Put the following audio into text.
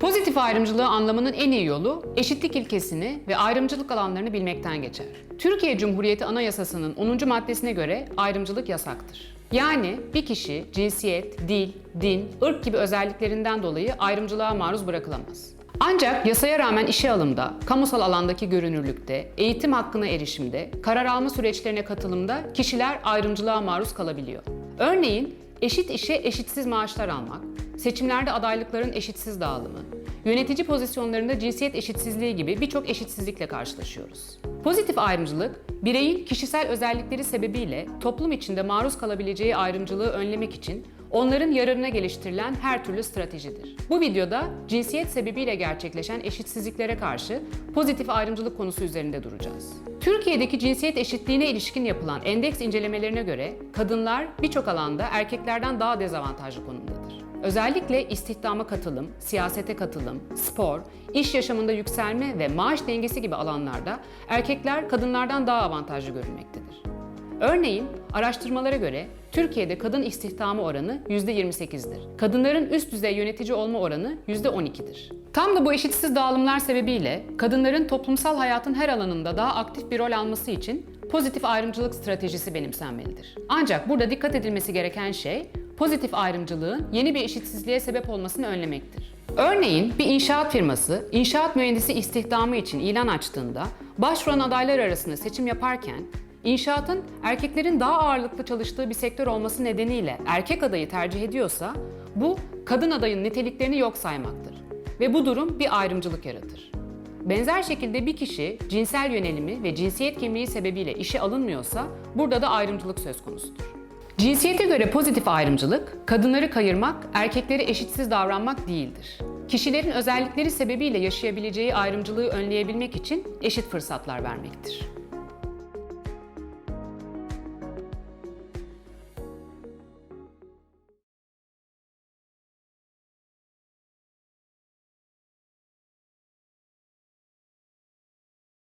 Pozitif ayrımcılığı anlamanın en iyi yolu eşitlik ilkesini ve ayrımcılık alanlarını bilmekten geçer. Türkiye Cumhuriyeti Anayasası'nın 10. maddesine göre ayrımcılık yasaktır. Yani bir kişi cinsiyet, dil, din, ırk gibi özelliklerinden dolayı ayrımcılığa maruz bırakılamaz. Ancak yasaya rağmen işe alımda, kamusal alandaki görünürlükte, eğitim hakkına erişimde, karar alma süreçlerine katılımda kişiler ayrımcılığa maruz kalabiliyor. Örneğin eşit işe eşitsiz maaşlar almak, seçimlerde adaylıkların eşitsiz dağılımı, yönetici pozisyonlarında cinsiyet eşitsizliği gibi birçok eşitsizlikle karşılaşıyoruz. Pozitif ayrımcılık, bireyin kişisel özellikleri sebebiyle toplum içinde maruz kalabileceği ayrımcılığı önlemek için onların yararına geliştirilen her türlü stratejidir. Bu videoda cinsiyet sebebiyle gerçekleşen eşitsizliklere karşı pozitif ayrımcılık konusu üzerinde duracağız. Türkiye'deki cinsiyet eşitliğine ilişkin yapılan endeks incelemelerine göre kadınlar birçok alanda erkeklerden daha dezavantajlı konumdadır. Özellikle istihdama katılım, siyasete katılım, spor, iş yaşamında yükselme ve maaş dengesi gibi alanlarda erkekler kadınlardan daha avantajlı görülmektedir. Örneğin araştırmalara göre Türkiye'de kadın istihdamı oranı %28'dir. Kadınların üst düzey yönetici olma oranı %12'dir. Tam da bu eşitsiz dağılımlar sebebiyle kadınların toplumsal hayatın her alanında daha aktif bir rol alması için pozitif ayrımcılık stratejisi benimsenmelidir. Ancak burada dikkat edilmesi gereken şey pozitif ayrımcılığın yeni bir eşitsizliğe sebep olmasını önlemektir. Örneğin bir inşaat firması inşaat mühendisi istihdamı için ilan açtığında başvuran adaylar arasında seçim yaparken İnşaatın erkeklerin daha ağırlıklı çalıştığı bir sektör olması nedeniyle erkek adayı tercih ediyorsa bu kadın adayın niteliklerini yok saymaktır ve bu durum bir ayrımcılık yaratır. Benzer şekilde bir kişi cinsel yönelimi ve cinsiyet kimliği sebebiyle işe alınmıyorsa burada da ayrımcılık söz konusudur. Cinsiyete göre pozitif ayrımcılık, kadınları kayırmak, erkekleri eşitsiz davranmak değildir. Kişilerin özellikleri sebebiyle yaşayabileceği ayrımcılığı önleyebilmek için eşit fırsatlar vermektir.